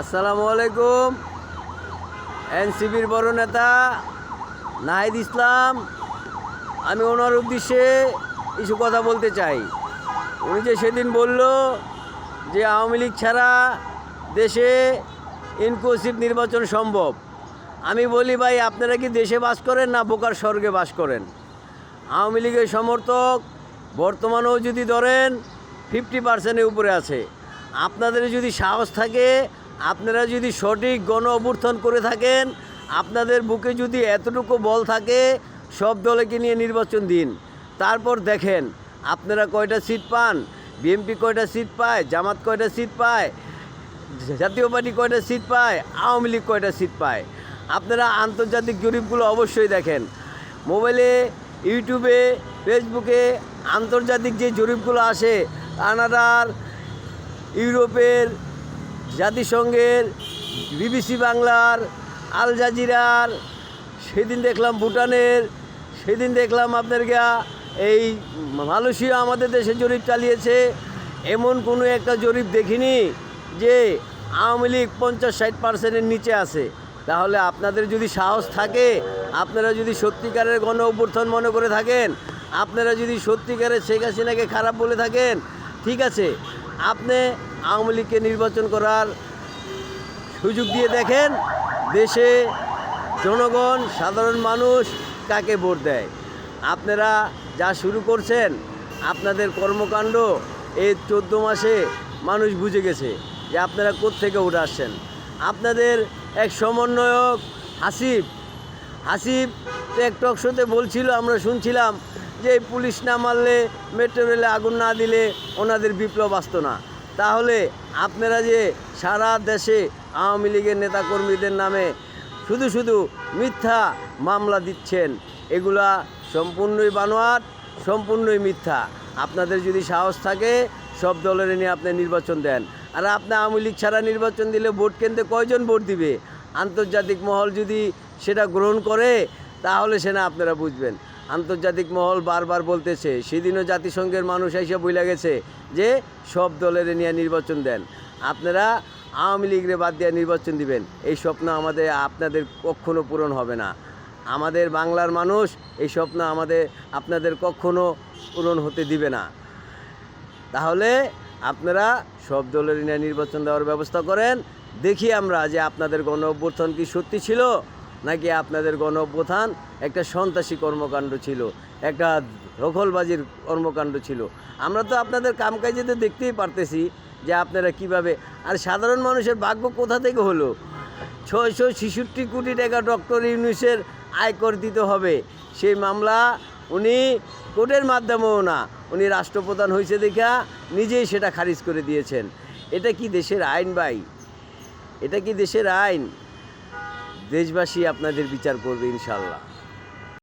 আসসালামু আলাইকুম। এনসিবির বড় নেতা নাহিদ ইসলাম, আমি ওনার উদ্দেশ্যে কিছু কথা বলতে চাই। উনি যে সেদিন বলল যে আওয়ামী লীগ ছাড়া দেশে ইনক্লুসিভ নির্বাচন সম্ভব। আমি বলি, ভাই, আপনারা কি দেশে বাস করেন না বোকার স্বর্গে বাস করেন? আওয়ামী লীগের সমর্থক বর্তমানেও যদি ধরেন ফিফটি পার্সেন্টের উপরে আছে। আপনাদের যদি সাহস থাকে আপনারা যদি সঠিক গণ অভ্যুত্থান করে থাকেন, আপনাদের বুকে যদি এতটুকু বল থাকে, সব দলকে নিয়ে নির্বাচন দিন। তারপর দেখেন, আপনারা কয়টা সিট পান? বিএনপি কয়টা সিট পায়? জামাত কয়টা সিট পায়? জাতীয় পার্টি কয়টা সিট পায়? আওয়ামী লীগ কয়টা সিট পায়? আপনারা আন্তর্জাতিক জরিপগুলো অবশ্যই দেখেন। মোবাইলে, ইউটিউবে, ফেসবুকে আন্তর্জাতিক যে জরিপগুলো আসে, কানাডার, ইউরোপের জাতিসংঘের বিবিসি বাংলার, আল জাজিরার, সেদিন দেখলাম ভুটানের, সেদিন দেখলাম আপনার গা এই মালয়েশিয়া আমাদের দেশে জরিপ চালিয়েছে। এমন কোনো একটা জরিপ দেখিনি যে আওয়ামী লীগ পঞ্চাশ ষাট পার্সেন্টের নিচে আছে। তাহলে আপনাদের যদি সাহস থাকে, আপনারা যদি সত্যিকারের গণ অভ্যর্থন মনে করে থাকেন, আপনারা যদি সত্যিকারের শেখ হাসিনাকে খারাপ বলে থাকেন, ঠিক আছে, আপনি আওয়ামী লীগকে নির্বাচন করার সুযোগ দিয়ে দেখেন দেশে জনগণ, সাধারণ মানুষ কাকে ভোট দেয়। আপনারা যা শুরু করছেন, আপনাদের কর্মকাণ্ড এই চোদ্দ মাসে মানুষ বুঝে গেছে যে আপনারা কোত্থেকে উঠে আসছেন। আপনাদের এক সমন্বয়ক হাসিব তো এক টক শোতে বলছিল, আমরা শুনছিলাম যে পুলিশ না মারলে, মেট্রো রেলে আগুন না দিলে ওনাদের বিপ্লব আসতো না। তাহলে আপনারা যে সারা দেশে আওয়ামী লীগের নেতাকর্মীদের নামে শুধু শুধু মিথ্যা মামলা দিচ্ছেন, এগুলা সম্পূর্ণই বানোয়াট, সম্পূর্ণই মিথ্যা। আপনাদের যদি সাহস থাকে, সব দলের নিয়ে আপনি নির্বাচন দেন। আর আপনি আওয়ামী লীগ ছাড়া নির্বাচন দিলে ভোট কেন্দ্রে কয়জন ভোট দিবে? আন্তর্জাতিক মহল যদি সেটা গ্রহণ করে, তাহলে সেটা আপনারা বুঝবেন। আন্তর্জাতিক মহল বারবার বলতেছে, সেদিনও জাতিসংঘের মানুষ এসে বইলা গেছে যে সব দলের নিয়ে নির্বাচন দেন। আপনারা আওয়ামী লীগরে বাদ দিয়ে নির্বাচন দিবেন। এই স্বপ্ন আমাদের, আপনাদের কখনো পূরণ হবে না। আমাদের বাংলার মানুষ এই স্বপ্ন আমাদের, আপনাদের কখনো পূরণ হতে দিবে না। তাহলে আপনারা সব দলের নিয়ে নির্বাচন দেওয়ার ব্যবস্থা করেন। দেখি আমরা যে আপনাদের গণ অভ্যুত্থান কি সত্যি ছিল? নাকি আপনাদের গণ অভ্যুত্থান একটা সন্ত্রাসী কর্মকাণ্ড ছিল, একটা দখলবাজির কর্মকাণ্ড ছিল। আমরা তো আপনাদের কামকাজেতে দেখতেই পারতেছি যে আপনারা কীভাবে, আর সাধারণ মানুষের ভাগ্য কোথা থেকে হলো? ছয়শো ছেষট্টি কোটি টাকা ডক্টর ইউনুসের আয়কর দিতে হবে। সেই মামলা উনি কোর্টের মাধ্যমেও না, উনি রাষ্ট্রপ্রধান হয়েছে দেখা নিজেই সেটা খারিজ করে দিয়েছেন। এটা কি দেশের আইন ভাই? এটা কি দেশের আইন? দেশবাসী আপনাদের বিচার করবে ইনশাল্লাহ